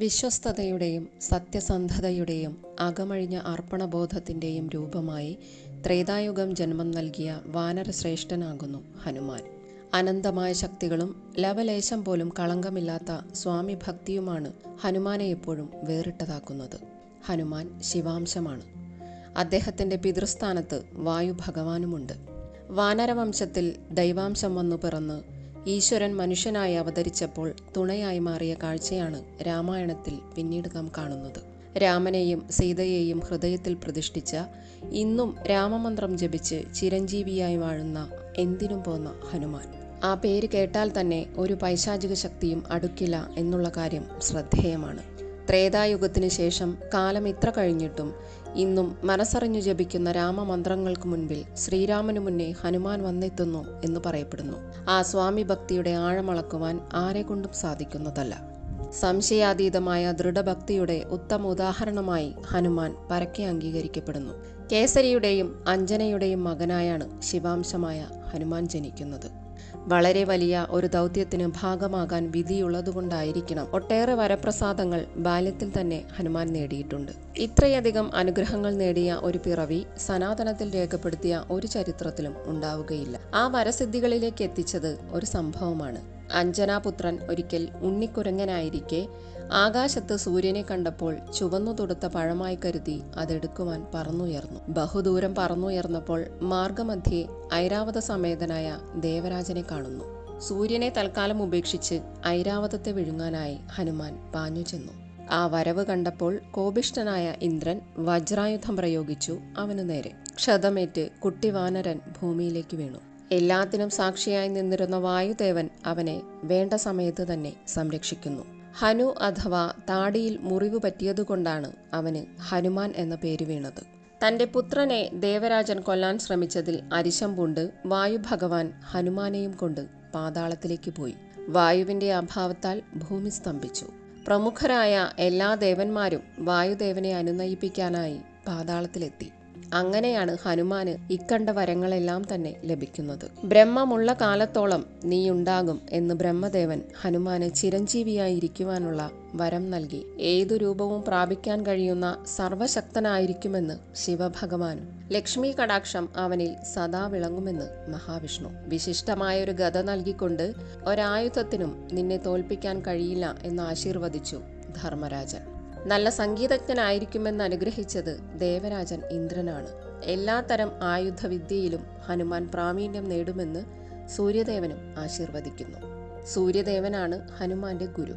വിശ്വസ്തതയുടെയും സത്യസന്ധതയുടെയും അകമഴിഞ്ഞ അർപ്പണബോധത്തിന്റെയും രൂപമായി ത്രേതായുഗം ജന്മം നൽകിയ വാനരശ്രേഷ്ഠനാകുന്നു ഹനുമാൻ. അനന്തമായ ശക്തികളും ലവലേശം പോലും കളങ്കമില്ലാത്ത സ്വാമി ഭക്തിയുമാണ് ഹനുമാനെ എപ്പോഴും വേറിട്ടതാക്കുന്നത്. ഹനുമാൻ ശിവാംശമാണ്. അദ്ദേഹത്തിന്റെ പിതൃസ്ഥാനത്ത് വായു ഭഗവാനുമുണ്ട് വാനരവംശത്തിൽ ദൈവാംശം വന്നു പിറന്ന് ഈശ്വരൻ മനുഷ്യനായി അവതരിച്ചപ്പോൾ തുണയായി മാറിയ കാഴ്ചയാണ് രാമായണത്തിൽ പിന്നീട് നാം കാണുന്നത്. രാമനെയും സീതയെയും ഹൃദയത്തിൽ പ്രതിഷ്ഠിച്ച ഇന്നും രാമമന്ത്രം ജപിച്ച് ചിരഞ്ജീവിയായി വാഴുന്ന എന്തിനും പോന്ന ഹനുമാൻ. ആ പേര് കേട്ടാൽ തന്നെ ഒരു പൈശാചിക ശക്തിയും അടുക്കില്ല എന്നുള്ള കാര്യം ശ്രദ്ധേയമാണ്. ത്രേതായുഗത്തിന് ശേഷം കാലം ഇത്ര കഴിഞ്ഞിട്ടും ഇന്നും മനസ്സറിഞ്ഞു ജപിക്കുന്ന രാമമന്ത്രങ്ങൾക്ക് മുൻപിൽ ശ്രീരാമനു മുന്നേ ഹനുമാൻ വന്നെത്തുന്നു എന്ന് പറയപ്പെടുന്നു. ആ സ്വാമി ഭക്തിയുടെ ആഴമളക്കുവാൻ ആരെക്കൊണ്ടും സാധിക്കുന്നതല്ല. സംശയാതീതമായ ദൃഢഭക്തിയുടെ ഉത്തമ ഉദാഹരണമായി ഹനുമാൻ പരക്കെ അംഗീകരിക്കപ്പെടുന്നു. കേസരിയുടെയും അഞ്ജനയുടെയും മകനായാണ് ശിവാംശമായ ഹനുമാൻ ജനിക്കുന്നത്. വളരെ വലിയ ഒരു ദൗത്യത്തിന് ഭാഗമാകാൻ വിധിയുള്ളതുകൊണ്ടായിരിക്കണം. ഒട്ടേറെ വരപ്രസാദങ്ങൾ ബാല്യത്തിൽ തന്നെ ഹനുമാൻ നേടിയിട്ടുണ്ട്. ഇത്രയധികം അനുഗ്രഹങ്ങൾ നേടിയ ഒരു പിറവി സനാതനത്തിൽ രേഖപ്പെടുത്തിയ ഒരു ചരിത്രത്തിലും ഉണ്ടാവുകയില്ല. ആ വരസിദ്ധികളിലേക്ക് എത്തിച്ചത് ഒരു സംഭവമാണ്. അഞ്ജനാപുത്രൻ ഒരിക്കൽ ഉണ്ണിക്കുരങ്ങനായിരിക്കെ ആകാശത്ത് സൂര്യനെ കണ്ടപ്പോൾ ചുവന്നു തൊടുത്ത പഴമായി കരുതി അതെടുക്കുവാൻ പറന്നുയർന്നു. ബഹുദൂരം പറന്നുയർന്നപ്പോൾ മാർഗമധ്യേ ഐരാവത സമേതനായ ദേവരാജനെ കാണുന്നു. സൂര്യനെ തൽക്കാലം ഉപേക്ഷിച്ച് ഐരാവതത്തെ വിഴുങ്ങാനായി ഹനുമാൻ പാഞ്ഞു ചെന്നു. ആ വരവ് കണ്ടപ്പോൾ കോപിഷ്ഠനായ ഇന്ദ്രൻ വജ്രായുധം പ്രയോഗിച്ചു അവനു നേരെ. ക്ഷതമേറ്റ് കുട്ടിവാനരൻ ഭൂമിയിലേക്ക് വീണു. എല്ലാത്തിനും സാക്ഷിയായി നിന്നിരുന്ന വായുദേവൻ അവനെ വേണ്ട സമയത്ത് തന്നെ സംരക്ഷിക്കുന്നു. ഹനു അഥവാ താടിയിൽ മുറിവ് പറ്റിയതുകൊണ്ടാണ് അവന് ഹനുമാൻ എന്ന പേര് വീണത്. തന്റെ പുത്രനെ ദേവരാജൻ കൊല്ലാൻ ശ്രമിച്ചതിൽ അരിശം പൂണ്ട് വായു ഭഗവാൻ ഹനുമാനെയും കൊണ്ട് പാതാളത്തിലേക്ക് പോയി. വായുവിന്റെ അഭാവത്താൽ ഭൂമി സ്തംഭിച്ചു. പ്രമുഖരായ എല്ലാ ദേവന്മാരും വായുദേവനെ അനുനയിപ്പിക്കാനായി പാതാളത്തിലെത്തി. അങ്ങനെയാണ് ഹനുമാന് ഇക്കണ്ട വരങ്ങളെല്ലാം തന്നെ ലഭിക്കുന്നത്. ബ്രഹ്മമുള്ള കാലത്തോളം നീയുണ്ടാകും എന്ന് ബ്രഹ്മദേവൻ ഹനുമാന് ചിരഞ്ജീവിയായിരിക്കുവാനുള്ള വരം നൽകി. ഏതു രൂപവും പ്രാപിക്കാൻ കഴിയുന്ന സർവശക്തനായിരിക്കുമെന്ന് ശിവഭഗവാനും ലക്ഷ്മി കടാക്ഷം അവനിൽ സദാ വിളങ്ങുമെന്ന് മഹാവിഷ്ണു. വിശിഷ്ടമായൊരു ഗത നൽകിക്കൊണ്ട് ഒരായുധത്തിനും നിന്നെ തോൽപ്പിക്കാൻ കഴിയില്ല എന്ന് ആശീർവദിച്ചു ധർമ്മരാജൻ. നല്ല സംഗീതജ്ഞനായിരിക്കുമെന്ന് അനുഗ്രഹിച്ചത് ദേവരാജൻ ഇന്ദ്രനാണ്. എല്ലാത്തരം ആയുധവിദ്യയിലും ഹനുമാൻ പ്രാവീണ്യം നേടുമെന്ന് സൂര്യദേവനും ആശീർവദിക്കുന്നു. സൂര്യദേവനാണ് ഹനുമാന്റെ ഗുരു.